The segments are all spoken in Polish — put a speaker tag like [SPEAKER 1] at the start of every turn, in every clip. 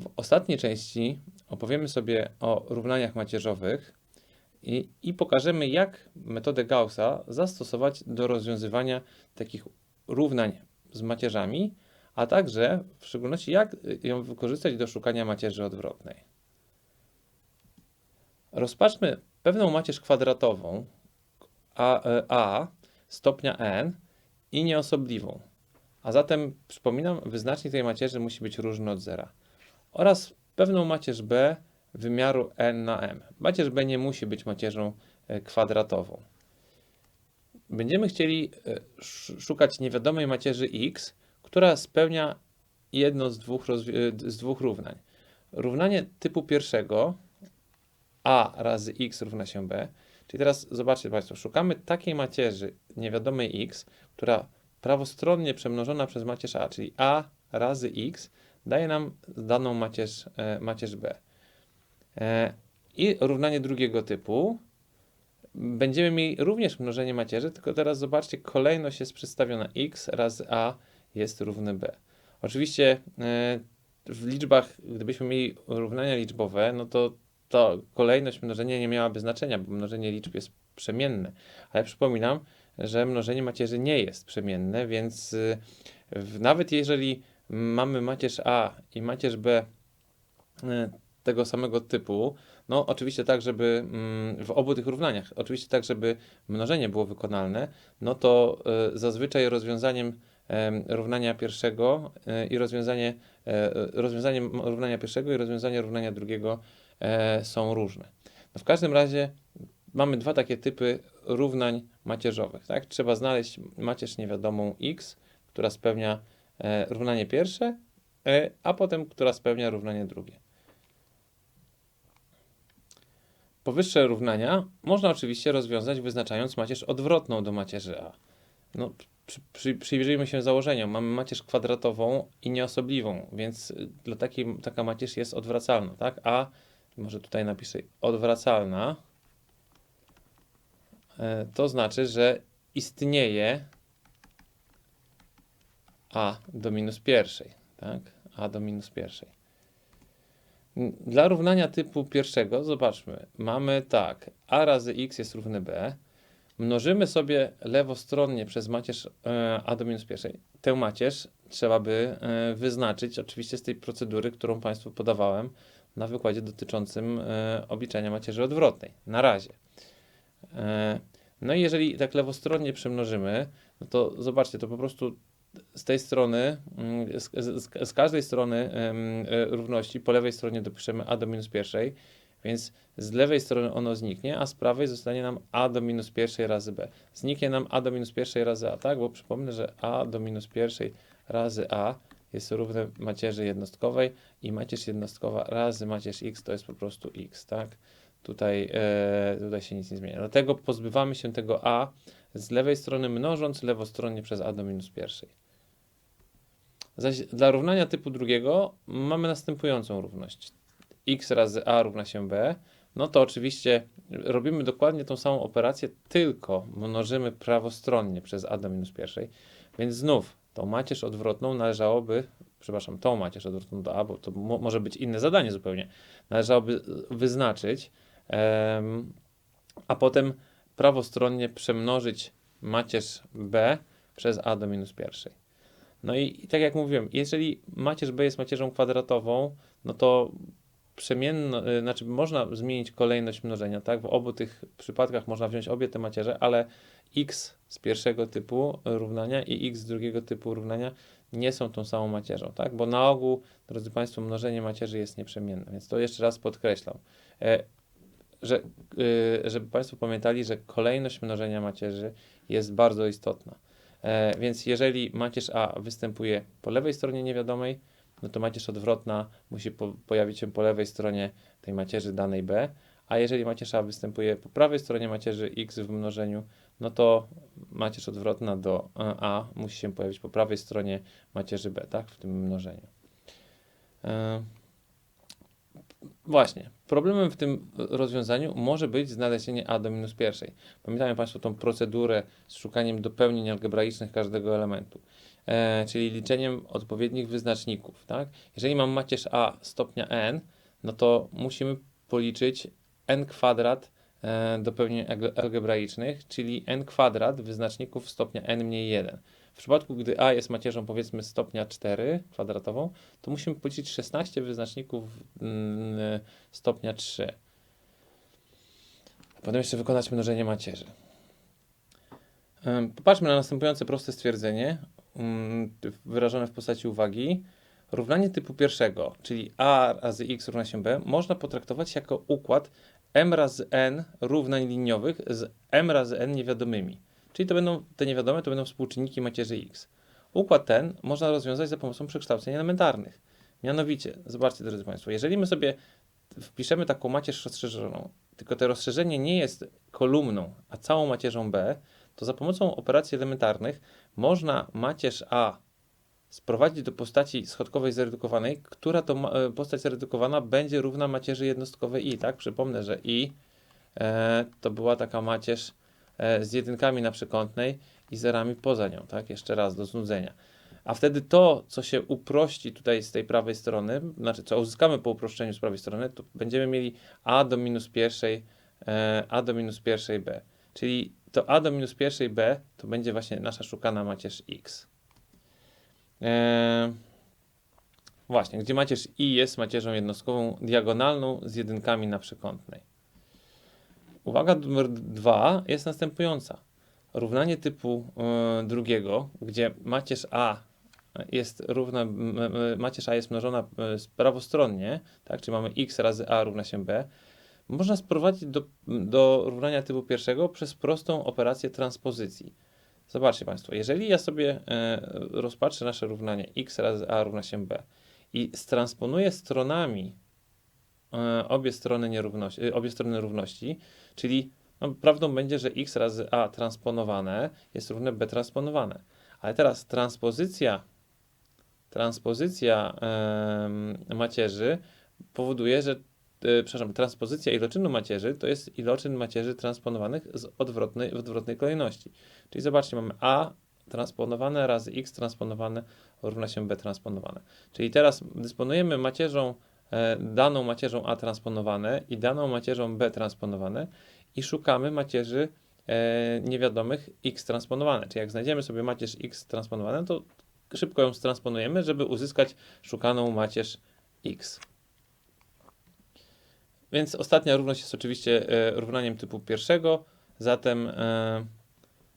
[SPEAKER 1] W ostatniej części opowiemy sobie o równaniach macierzowych i, i pokażemy, jak metodę Gaussa zastosować do rozwiązywania takich równań z macierzami, a także w szczególności jak ją wykorzystać do szukania macierzy odwrotnej. Rozpatrzmy pewną macierz kwadratową a, e, a stopnia n i nieosobliwą. A zatem, przypominam, wyznacznik tej macierzy musi być różny od zera. Oraz pewną macierz b wymiaru n na m. Macierz b nie musi być macierzą e, kwadratową. Będziemy chcieli e, sz- szukać niewiadomej macierzy x, która spełnia jedno z dwóch, e, z dwóch równań. Równanie typu pierwszego a razy x równa się b. Czyli teraz zobaczcie Państwo, szukamy takiej macierzy niewiadomej x, która prawostronnie przemnożona przez macierz a, czyli a razy x daje nam daną macierz, e, macierz b. E, I równanie drugiego typu. Będziemy mieli również mnożenie macierzy, tylko teraz zobaczcie, kolejność jest przedstawiona x razy a jest równy b. Oczywiście e, w liczbach, gdybyśmy mieli równania liczbowe, no to to kolejność mnożenia nie miałaby znaczenia, bo mnożenie liczb jest przemienne. Ale przypominam, że mnożenie macierzy nie jest przemienne, więc nawet jeżeli mamy macierz A i macierz B y, tego samego typu, no oczywiście tak, żeby mm, w obu tych równaniach, oczywiście tak, żeby mnożenie było wykonalne, no to y, zazwyczaj rozwiązaniem em, równania pierwszego y, i rozwiązanie, e, rozwiązaniem równania pierwszego i rozwiązanie równania drugiego e, są różne. No w każdym razie mamy dwa takie typy równań macierzowych. Tak? Trzeba znaleźć macierz niewiadomą x, która spełnia e, równanie pierwsze, e, a potem która spełnia równanie drugie. Powyższe równania można oczywiście rozwiązać wyznaczając macierz odwrotną do macierzy a. No, przy, przy, przyjrzyjmy się założeniom. Mamy macierz kwadratową i nieosobliwą, więc y, dla takiej, taka macierz jest odwracalna, tak? A może tutaj napiszę odwracalna, e, to znaczy, że istnieje a do minus pierwszej, tak? a do minus pierwszej. Dla równania typu pierwszego, zobaczmy, mamy tak, a razy x jest równy b, mnożymy sobie lewostronnie przez macierz e, a do minus pierwszej. Tę macierz trzeba by e, wyznaczyć, oczywiście z tej procedury, którą Państwu podawałem, na wykładzie dotyczącym e, obliczania macierzy odwrotnej. Na razie. No i jeżeli tak lewostronnie przemnożymy, no to zobaczcie, to po prostu z tej strony, mm, z, z, z każdej strony e, równości, po lewej stronie dopiszemy a do minus pierwszej, więc z lewej strony ono zniknie, a z prawej zostanie nam a do minus pierwszej razy b. Zniknie nam a do minus pierwszej razy a, tak? Bo przypomnę, że a do minus pierwszej razy a jest równe macierzy jednostkowej i macierz jednostkowa razy macierz x to jest po prostu x, tak? Tutaj, e, tutaj się nic nie zmienia. Dlatego pozbywamy się tego a z lewej strony mnożąc lewostronnie przez a do minus pierwszej. Zaś dla równania typu drugiego mamy następującą równość. x razy a równa się b. No to oczywiście robimy dokładnie tą samą operację, tylko mnożymy prawostronnie przez a do minus pierwszej. Więc znów tą macierz odwrotną należałoby, przepraszam, tą macierz odwrotną do a, bo to mo może być inne zadanie zupełnie, należałoby wyznaczyć, a potem prawostronnie przemnożyć macierz b przez a do minus pierwszej. No i, i tak jak mówiłem, jeżeli macierz b jest macierzą kwadratową, no to przemienno, y, znaczy można zmienić kolejność mnożenia, tak? W obu tych przypadkach można wziąć obie te macierze, ale x z pierwszego typu równania i x z drugiego typu równania nie są tą samą macierzą, tak? Bo na ogół, drodzy Państwo, mnożenie macierzy jest nieprzemienne, więc to jeszcze raz podkreślam. Że, y, żeby Państwo pamiętali, że kolejność mnożenia macierzy jest bardzo istotna. E, więc jeżeli macierz A występuje po lewej stronie niewiadomej, no to macierz odwrotna musi po, pojawić się po lewej stronie tej macierzy danej B, a jeżeli macierz A występuje po prawej stronie macierzy x w mnożeniu, no to macierz odwrotna do e, A musi się pojawić po prawej stronie macierzy B, tak, w tym mnożeniu. E, Właśnie. Problemem w tym rozwiązaniu może być znalezienie a do minus pierwszej. Pamiętają Państwo tą procedurę z szukaniem dopełnień algebraicznych każdego elementu. e, czyli liczeniem odpowiednich wyznaczników. Tak? Jeżeli mam macierz A stopnia n, no to musimy policzyć n kwadrat e, dopełnień alge- algebraicznych, czyli n kwadrat wyznaczników stopnia n mniej 1. Przypadku, gdy A jest macierzą powiedzmy stopnia 4 kwadratową, to musimy policzyć 16 wyznaczników mm, stopnia 3. Potem jeszcze wykonać mnożenie macierzy. Popatrzmy na następujące proste stwierdzenie, mm, wyrażone w postaci uwagi. Równanie typu pierwszego, czyli a razy x równa się b, można potraktować jako układ m razy n równań liniowych z m razy n niewiadomymi. Czyli to będą, te niewiadome to będą współczynniki macierzy x. Układ ten można rozwiązać za pomocą przekształceń elementarnych. Mianowicie, zobaczcie drodzy Państwo, jeżeli my sobie wpiszemy taką macierz rozszerzoną, tylko to rozszerzenie nie jest kolumną, a całą macierzą b, to za pomocą operacji elementarnych można macierz A sprowadzić do postaci schodkowej zredukowanej, która to e, postać zredukowana będzie równa macierzy jednostkowej i, tak? Przypomnę, że i e, to była taka macierz z jedynkami na przekątnej i zerami poza nią, tak? Jeszcze raz, do znudzenia. A wtedy to, co się uprości tutaj z tej prawej strony, znaczy co uzyskamy po uproszczeniu z prawej strony, to będziemy mieli a do minus pierwszej, e, a do minus pierwszej b. Czyli to a do minus pierwszej b to będzie właśnie nasza szukana macierz x. Eee, właśnie, gdzie macierz i jest macierzą jednostkową diagonalną z jedynkami na przekątnej. Uwaga numer dwa jest następująca. Równanie typu e, drugiego, gdzie macierz a jest równa, macierz a jest mnożona e, prawostronnie, tak, czyli mamy x razy a równa się b, można sprowadzić do, do równania typu pierwszego przez prostą operację transpozycji. Zobaczcie Państwo, jeżeli ja sobie e, rozpatrzę nasze równanie x razy a równa się b i stransponuję stronami obie strony nierówności, e, obie strony równości, czyli no, prawdą będzie, że x razy a transponowane jest równe b transponowane. Ale teraz transpozycja transpozycja em, macierzy powoduje, że e, przepraszam, transpozycja iloczynu macierzy to jest iloczyn macierzy transponowanych z odwrotnej, w odwrotnej kolejności. Czyli zobaczcie, mamy a transponowane razy x transponowane równa się b transponowane. Czyli teraz dysponujemy macierzą, e, daną macierzą a transponowane i daną macierzą b transponowane i szukamy macierzy e, niewiadomych x transponowane. Czyli jak znajdziemy sobie macierz x transponowane, to szybko ją stransponujemy, żeby uzyskać szukaną macierz x. Więc ostatnia równość jest oczywiście e, równaniem typu pierwszego, zatem e,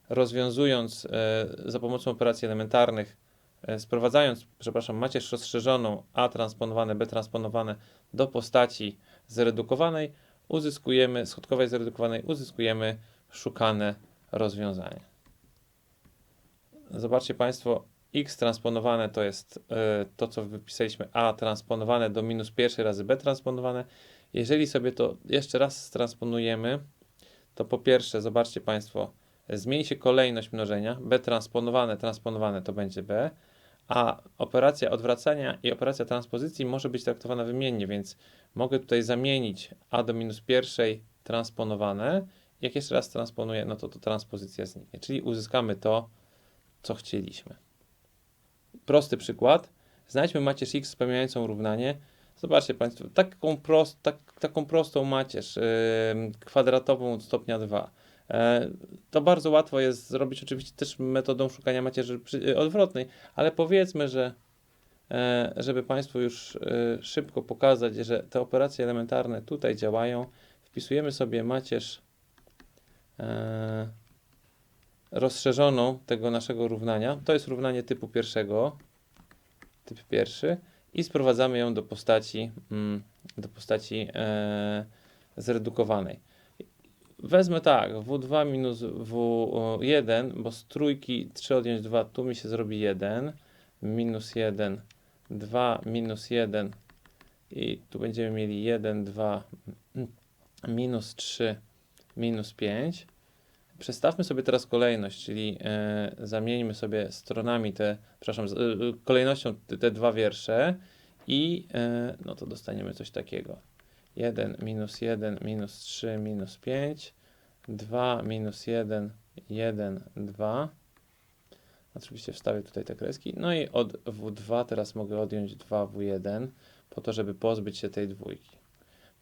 [SPEAKER 1] rozwiązując e, za pomocą operacji elementarnych, e, sprowadzając, przepraszam, macierz rozszerzoną a transponowane, b transponowane do postaci zredukowanej, uzyskujemy, schodkowej zredukowanej, uzyskujemy szukane rozwiązanie. Zobaczcie Państwo, x transponowane to jest e, to, co wypisaliśmy, a transponowane do minus pierwszej razy b transponowane. Jeżeli sobie to jeszcze raz transponujemy, to po pierwsze, zobaczcie Państwo, zmieni się kolejność mnożenia, b transponowane, transponowane to będzie b, a operacja odwracania i operacja transpozycji może być traktowana wymiennie, więc mogę tutaj zamienić a do minus pierwszej transponowane. Jak jeszcze raz transponuję, no to to transpozycja zniknie, czyli uzyskamy to, co chcieliśmy. Prosty przykład. Znajdźmy macierz x spełniającą równanie. Zobaczcie Państwo, taką, prost, tak, taką prostą macierz yy, kwadratową od stopnia 2. E, To bardzo łatwo jest zrobić oczywiście też metodą szukania macierzy y, odwrotnej, ale powiedzmy, że e, żeby Państwu już e, szybko pokazać, że te operacje elementarne tutaj działają, wpisujemy sobie macierz e, rozszerzoną tego naszego równania. To jest równanie typu pierwszego, typ pierwszy i sprowadzamy ją do postaci, mm, do postaci e, zredukowanej. Wezmę tak, W2 minus W1, bo z trójki 3 odjąć 2, tu mi się zrobi 1, minus 1, 2, minus 1 i tu będziemy mieli 1, 2, mm, minus 3, minus 5. Przestawmy sobie teraz kolejność, czyli e, zamieńmy sobie stronami te, przepraszam, e, kolejnością te, te dwa wiersze i e, no to dostaniemy coś takiego. 1 minus 1 minus 3 minus 5, 2 minus 1, 1, 2. Oczywiście wstawię tutaj te kreski. No i od W2 teraz mogę odjąć 2W1 po to, żeby pozbyć się tej dwójki.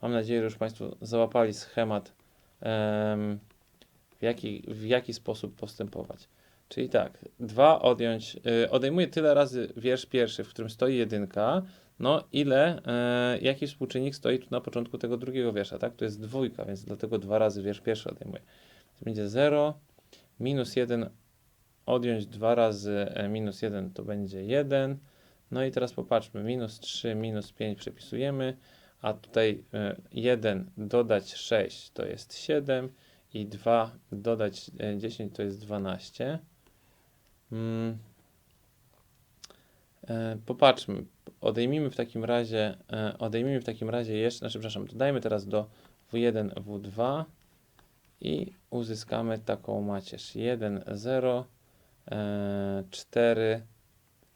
[SPEAKER 1] Mam nadzieję, że już Państwo załapali schemat, em, w, jaki, w jaki sposób postępować. Czyli tak, 2 odjąć, y, odejmuję tyle razy wiersz pierwszy, w którym stoi jedynka, no ile, e, jaki współczynnik stoi tu na początku tego drugiego wiersza, tak? To jest dwójka, więc dlatego dwa razy wiersz pierwszy odejmuję. To będzie 0, minus 1 odjąć 2 razy e, minus 1 to będzie 1. No i teraz popatrzmy, minus 3, minus 5 przepisujemy, a tutaj e, 1 dodać 6 to jest 7 i 2 dodać e, 10 to jest 12. Mm. E, Popatrzmy, odejmijmy w takim razie, e, odejmijmy w takim razie jeszcze, znaczy przepraszam, dodajmy teraz do W1, W2 i uzyskamy taką macierz 1, 0, e, 4,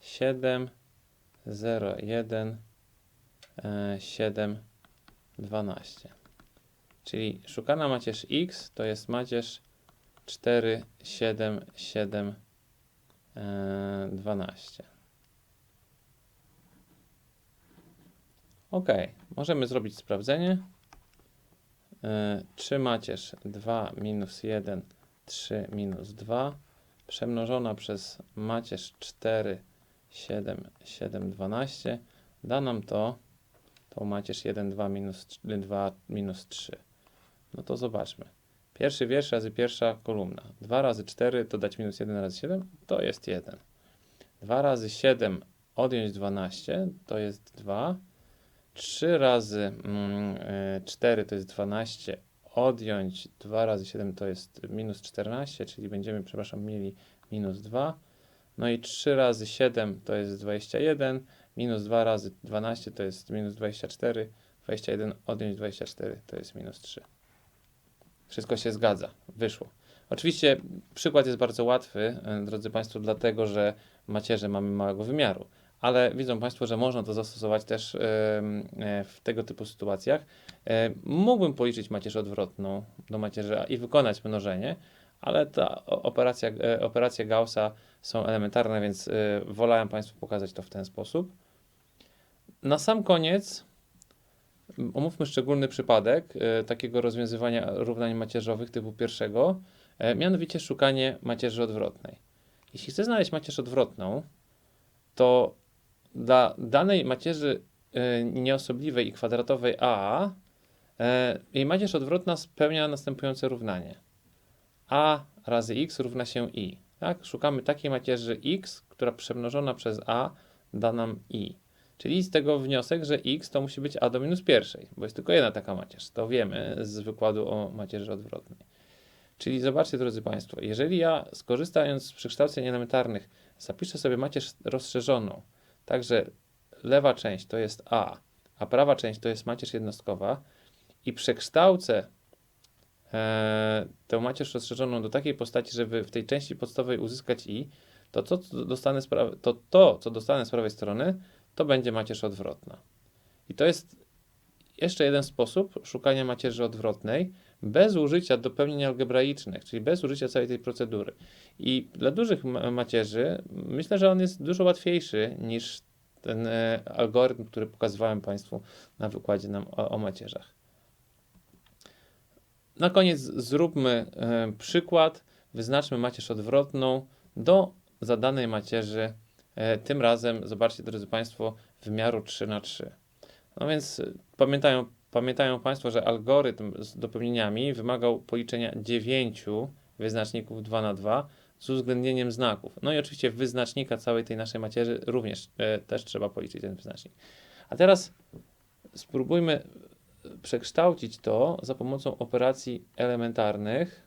[SPEAKER 1] 7, 0, 1, e, 7, 12. Czyli szukana macierz x to jest macierz 4, 7, 7, e, 12. Ok, możemy zrobić sprawdzenie. E, 3 macierz 2 minus 1, 3 minus 2 przemnożona przez macierz 4, 7, 7, 12 da nam to tą macierz 1, 2 minus, 2 minus 3. No to zobaczmy. Pierwszy wiersz razy pierwsza kolumna. 2 razy 4 dodać minus 1 razy 7 to jest 1. 2 razy 7 odjąć 12 to jest 2. 3 razy mm, e, 4 to jest 12. Odjąć 2 razy 7 to jest minus 14, czyli będziemy, przepraszam, mieli minus 2. No i 3 razy 7 to jest 21. Minus 2 razy 12 to jest minus 24. 21 odjąć 24 to jest minus 3. Wszystko się zgadza, wyszło. Oczywiście przykład jest bardzo łatwy, e, drodzy Państwo, dlatego że macierze mamy małego wymiaru, ale widzą Państwo, że można to zastosować też e, w tego typu sytuacjach. E, Mógłbym policzyć macierz odwrotną do macierzy A i wykonać mnożenie, ale ta operacja, e, operacje Gaussa są elementarne, więc wolałem Państwu pokazać to w ten sposób. Na sam koniec omówmy szczególny przypadek takiego rozwiązywania równań macierzowych typu pierwszego, mianowicie szukanie macierzy odwrotnej. Jeśli chcę znaleźć macierz odwrotną, to dla danej macierzy e, nieosobliwej i kwadratowej A e, jej macierz odwrotna spełnia następujące równanie. A razy x równa się i. Tak? Szukamy takiej macierzy x, która przemnożona przez a da nam i. Czyli z tego wniosek, że x to musi być a do minus pierwszej, bo jest tylko jedna taka macierz. To wiemy z wykładu o macierzy odwrotnej. Czyli zobaczcie, drodzy Państwo, jeżeli ja skorzystając z przekształceń elementarnych zapiszę sobie macierz rozszerzoną, także lewa część to jest a, a prawa część to jest macierz jednostkowa i przekształcę e, tę macierz rozszerzoną do takiej postaci, żeby w tej części podstawowej uzyskać i, to to, co dostanę z prawej, to, to, co dostanę z prawej strony, to będzie macierz odwrotna. I to jest jeszcze jeden sposób szukania macierzy odwrotnej bez użycia dopełnień algebraicznych, czyli bez użycia całej tej procedury. I dla dużych ma- macierzy myślę, że on jest dużo łatwiejszy niż ten e, algorytm, który pokazywałem Państwu na wykładzie nam o, o macierzach. Na koniec zróbmy e, przykład. Wyznaczmy macierz odwrotną do zadanej macierzy. E, tym razem, zobaczcie, drodzy Państwo, wymiaru 3 na 3. No więc e, pamiętają, pamiętają Państwo, że algorytm z dopełnieniami wymagał policzenia 9 wyznaczników 2 na 2 z uwzględnieniem znaków. No i oczywiście wyznacznika całej tej naszej macierzy również e, też trzeba policzyć ten wyznacznik. A teraz spróbujmy przekształcić to za pomocą operacji elementarnych.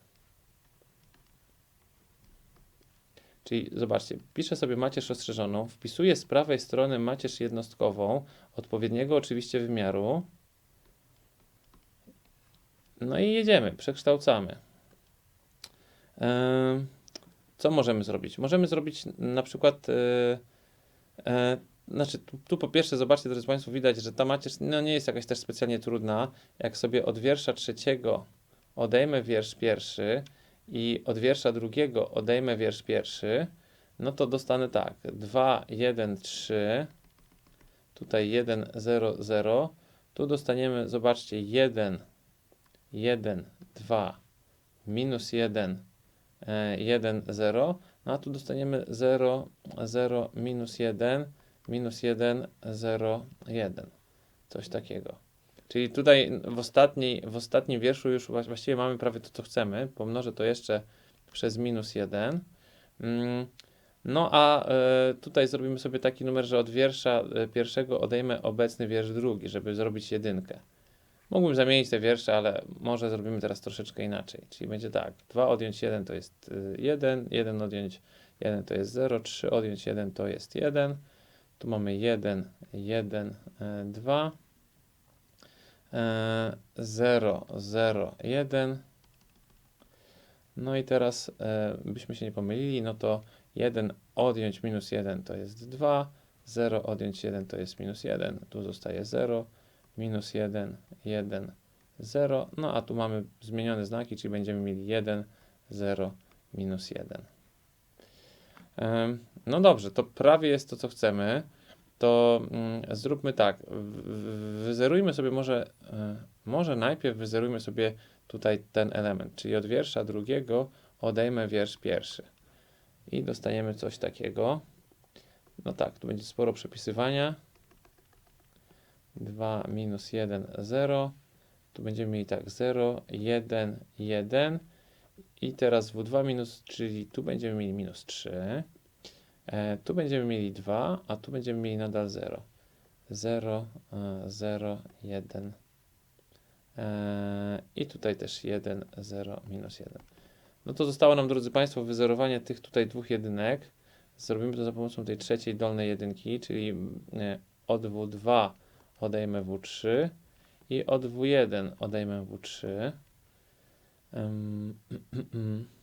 [SPEAKER 1] Czyli zobaczcie, piszę sobie macierz rozszerzoną, wpisuję z prawej strony macierz jednostkową, odpowiedniego oczywiście wymiaru. No i jedziemy, przekształcamy. Co możemy zrobić? Możemy zrobić na przykład, e, e, znaczy tu, tu po pierwsze zobaczcie, drodzy Państwo, widać, że ta macierz no, nie jest jakaś też specjalnie trudna. Jak sobie od wiersza trzeciego odejmę wiersz pierwszy i od wiersza drugiego odejmę wiersz pierwszy, no to dostanę tak, 2, 1, 3, tutaj 1, 0, 0, tu dostaniemy, zobaczcie, 1, 1, 2, minus 1, 1, 0, no a tu dostaniemy 0, 0, minus 1, minus 1, 0, 1. Coś takiego. Czyli tutaj w, ostatniej, w ostatnim wierszu już właś- właściwie mamy prawie to, co chcemy. Pomnożę to jeszcze przez minus 1. Mm, No a e, tutaj zrobimy sobie taki numer, że od wiersza e, pierwszego odejmę obecny wiersz drugi, żeby zrobić jedynkę. Mógłbym zamienić te wiersze, ale może zrobimy teraz troszeczkę inaczej. Czyli będzie tak, 2 odjąć 1 to jest 1, 1 odjąć 1 to jest 0, 3 odjąć 1 to jest 1. Tu mamy 1, 1, 2, 0, 0, 1. No i teraz, e, byśmy się nie pomylili, no to 1 odjąć minus 1 to jest 2, 0 odjąć 1 to jest minus 1, tu zostaje 0, minus 1, 1, 0, no a tu mamy zmienione znaki, czyli będziemy mieli 1, 0, minus 1. Em, No dobrze, to prawie jest to, co chcemy. To mm, zróbmy tak. Wyzerujmy sobie może, e, może najpierw wyzerujmy sobie tutaj ten element, czyli od wiersza drugiego odejmę wiersz pierwszy. I dostaniemy coś takiego. No tak, tu będzie sporo przepisywania. 2 minus 1, 0. Tu będziemy mieli tak 0, 1, 1. I teraz W2 minus, czyli tu będziemy mieli minus 3. E, tu będziemy mieli 2, a tu będziemy mieli nadal 0. 0, e, 0, 1. E, I tutaj też 1, 0, minus 1. No to zostało nam, drodzy Państwo, wyzerowanie tych tutaj dwóch jedynek. Zrobimy to za pomocą tej trzeciej dolnej jedynki, czyli e, od W2 odejmę W3 i od W1 odejmę W3. Ym,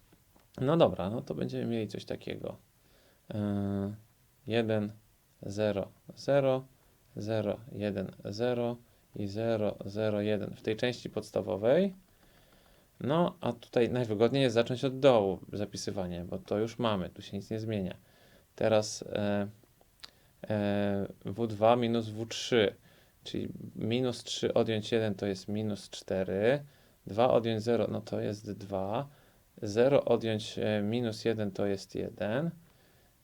[SPEAKER 1] No dobra, no to będziemy mieli coś takiego. 1, 0, 0, 0, 1, 0 i 0, 0, 1 w tej części podstawowej. No, a tutaj najwygodniej jest zacząć od dołu zapisywanie, bo to już mamy, tu się nic nie zmienia. Teraz e, e, W2 minus W3, czyli minus 3 odjąć 1 to jest minus 4, 2 odjąć 0 no to jest 2, 0 odjąć e, minus 1 to jest 1,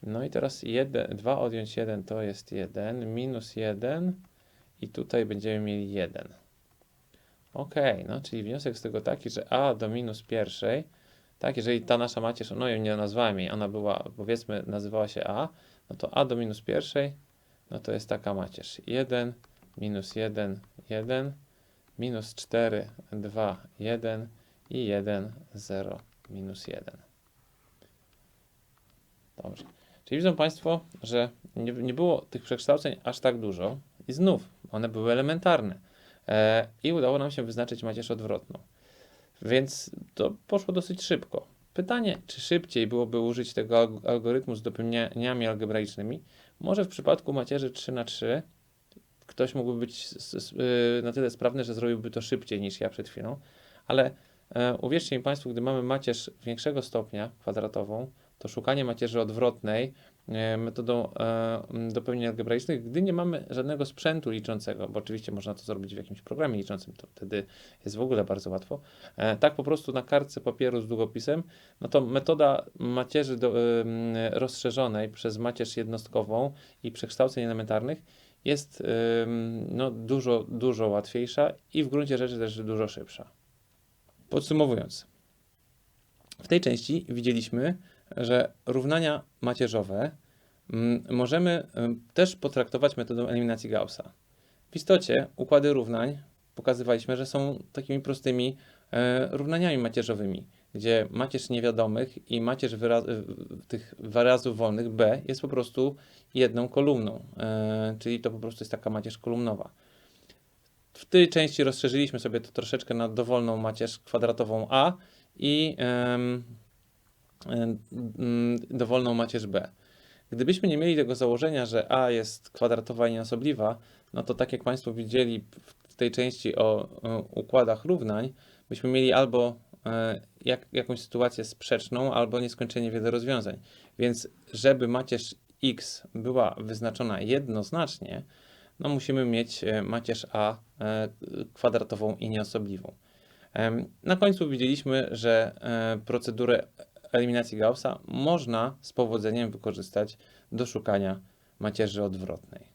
[SPEAKER 1] no i teraz 1, 2 odjąć 1 to jest 1, minus 1 i tutaj będziemy mieli 1. Ok, no czyli wniosek z tego taki, że a do minus pierwszej, tak, jeżeli ta nasza macierz, no ja nie nazwałem jej, ona była, powiedzmy, nazywała się a, no to a do minus pierwszej, no to jest taka macierz. 1, minus 1, 1, minus 4, 2, 1 i 1, 0, minus 1. Dobrze. Czyli widzą Państwo, że nie, nie było tych przekształceń aż tak dużo i znów one były elementarne e, i udało nam się wyznaczyć macierz odwrotną. Więc to poszło dosyć szybko. Pytanie, czy szybciej byłoby użyć tego alg- algorytmu z dopełnieniami algebraicznymi? Może w przypadku macierzy 3 na 3 ktoś mógłby być y, na tyle sprawny, że zrobiłby to szybciej niż ja przed chwilą, ale e, uwierzcie mi Państwo, gdy mamy macierz większego stopnia kwadratową, to szukanie macierzy odwrotnej e, metodą e, m, dopełnień algebraicznych, gdy nie mamy żadnego sprzętu liczącego, bo oczywiście można to zrobić w jakimś programie liczącym, to wtedy jest w ogóle bardzo łatwo. Tak po prostu na kartce papieru z długopisem, no to metoda macierzy do, rozszerzonej przez macierz jednostkową i przekształceń elementarnych jest no, dużo, dużo łatwiejsza i w gruncie rzeczy też dużo szybsza. Podsumowując, w tej części widzieliśmy, że równania macierzowe możemy też potraktować metodą eliminacji Gaussa. W istocie układy równań pokazywaliśmy, że są takimi prostymi e, równaniami macierzowymi, gdzie macierz niewiadomych i macierz tych wyrazów wolnych b jest po prostu jedną kolumną, e, czyli to po prostu jest taka macierz kolumnowa. W tej części rozszerzyliśmy sobie to troszeczkę na dowolną macierz kwadratową a i em, em, mm, dowolną macierz b. Gdybyśmy nie mieli tego założenia, że a jest kwadratowa i nieosobliwa, no to tak jak Państwo widzieli w tej części o, o układach równań, byśmy mieli albo e, jak, jakąś sytuację sprzeczną albo nieskończenie wiele rozwiązań. Więc żeby macierz x była wyznaczona jednoznacznie, no musimy mieć e, macierz a e, kwadratową i nieosobliwą. Na końcu widzieliśmy, że e, procedurę eliminacji Gaussa można z powodzeniem wykorzystać do szukania macierzy odwrotnej.